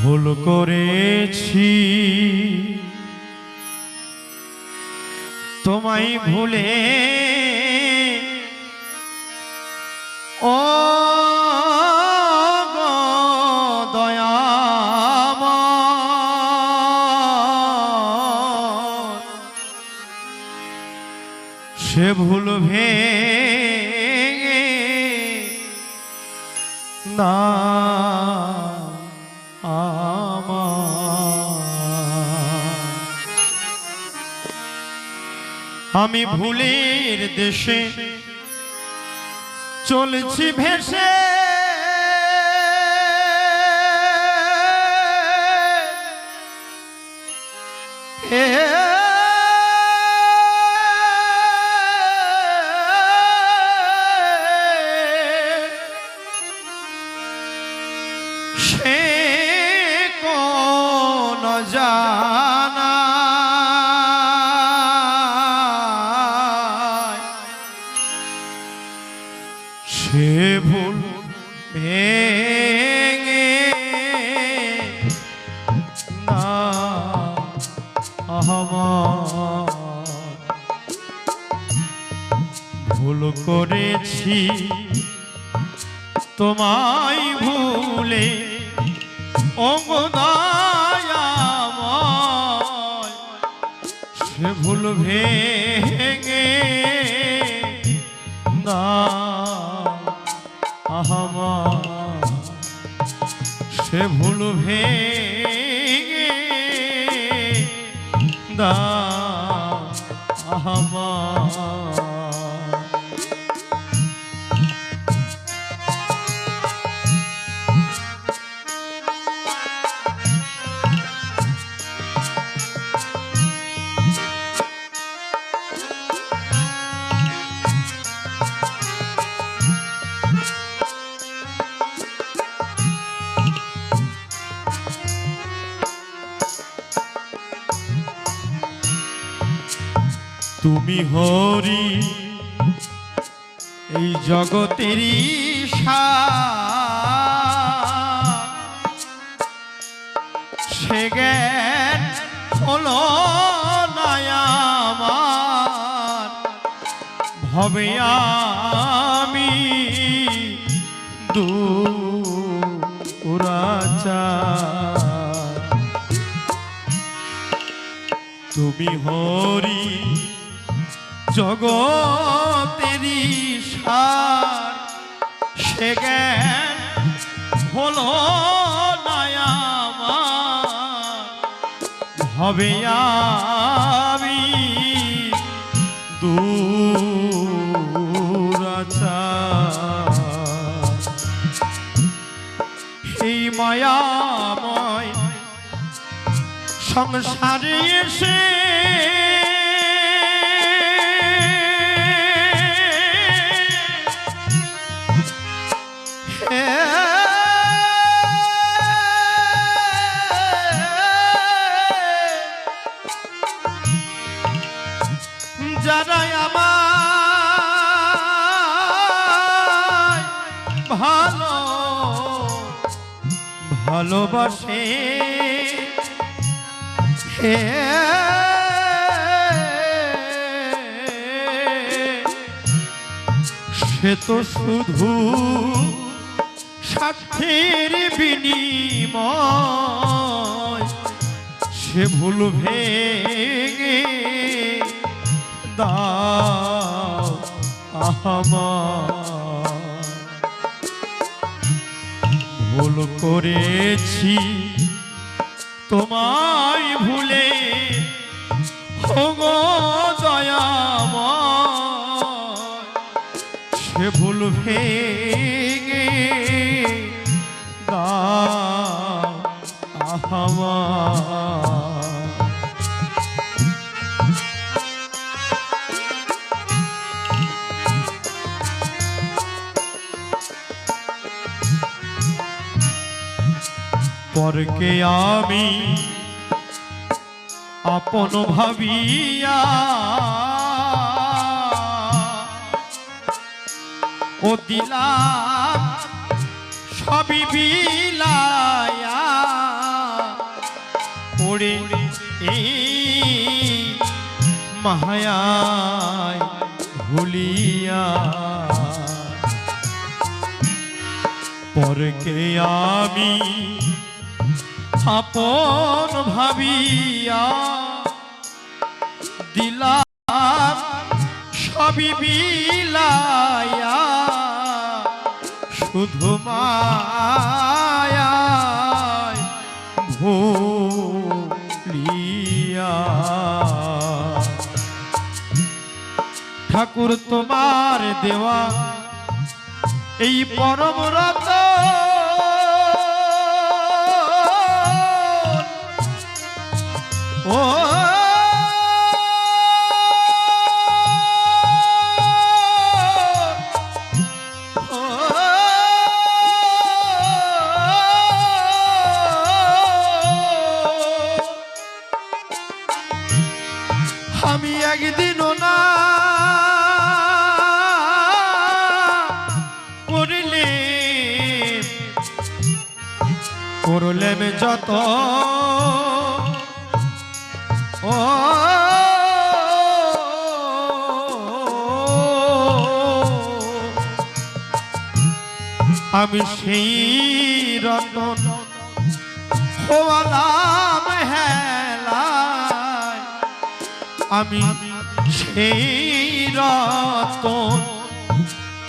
ভুল করেছি। তোমায় ভুলে ও সে ভুল ভেঙে না আমি ভুলের দেশে চলছি ভেসে। সে কোন জানা ভুল করেছি তোমায় ভুলে অঙ্গদায়াময় সে ভুল ভেঙে না আহমার সে ভুল ভেঙে हम তুমি হরি এই জগতেরই। সে জ্ঞান হলো না আমার ভবে আমি দুরাচার তুমি হরি জগতেরই সার সে জ্ঞান হলো হবে আমি দূরাচার এই মায়াময় সংসারে এসে যারা আমার ভালো ভালোবাসে। হে সে তো শুধু সাক্ষীর বিনিময় সে ভুল ভেঙে দাও আমার ভুল করেছি তোমায় ভুলে হোগো দয়াময় সে ভুল ভেঙে দাও আমার পরকে আমি আপন ভাবিয়া ও দিলা সবি বিলায়া পড়ে এই মাহায় ভুলিয়া। পরকে আমি আপন ভাবিয়া দিলাম সবই বিলায়া শুধু ভুলিয়া। ঠাকুর তোমার দেওয়া এই পরম রত আমি একদিনও না করলে করলেম যত ও আমি সেই রতন হওয়ালাম হেলায় আমি সেই রতন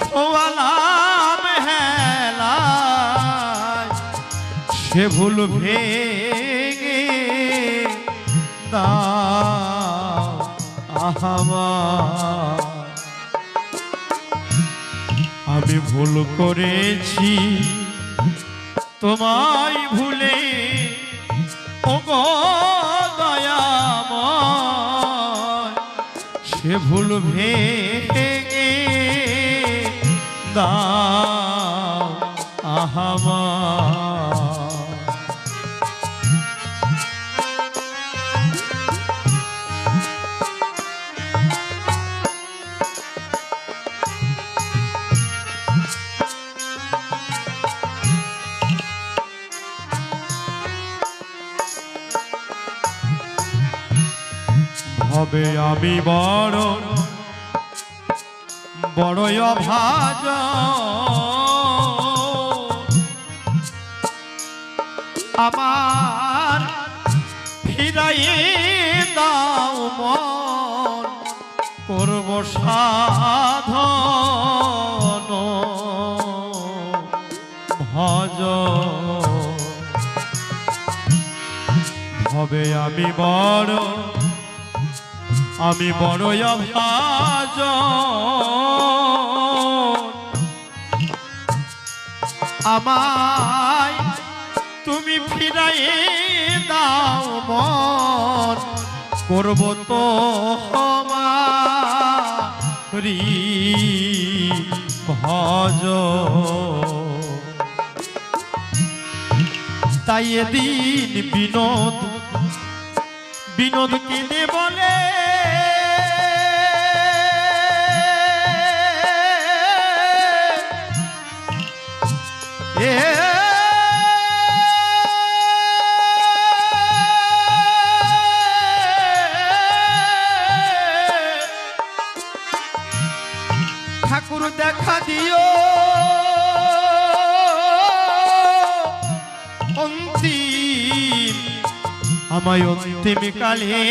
খোয়ালাম হেলায় সে ভুল ভেঙে আমি ভুল করেছি তোমায় ভুলে। ও গো সে ভুল ভেঙে দাও। আহামার হবে আমি বড় বড় অভাজ আমার ফিরাইয়ে দাও মন, করব সাধন। ভজ, হবে আমি বড় আমি বড় অভাজ আমায় তুমি ফিরাইয়ে দাও মন। করব তো হমারি ভজ তাই এদিন বিনোদ বিনোদ কেঁদে বলে ঠাকুর দেখা দিও। অন্তিম আমায় অন্তিম কালে।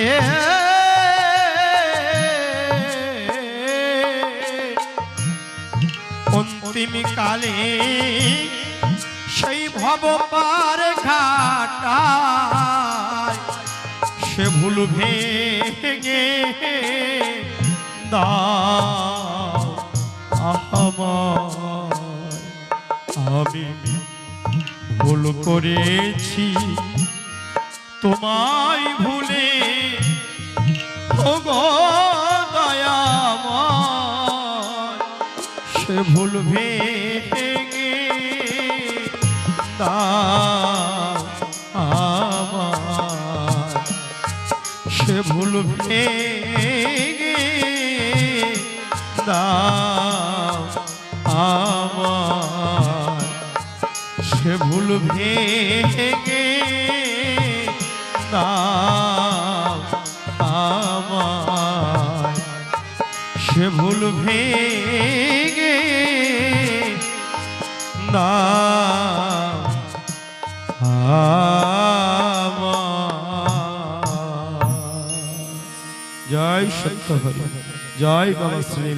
এ অন্তিম কালে সেই ভব পার ঘাটায় সে ভুল ভেঙে দাও আমি ভুল করেছি, তোমায় ভুলে ও সে ভুল ভেঙে সে ভুল ভেঙে দাও আমায় সে ভুল সে ভুল ভেঙে না। জয় সত্য হরি জয় বাবা শ্রী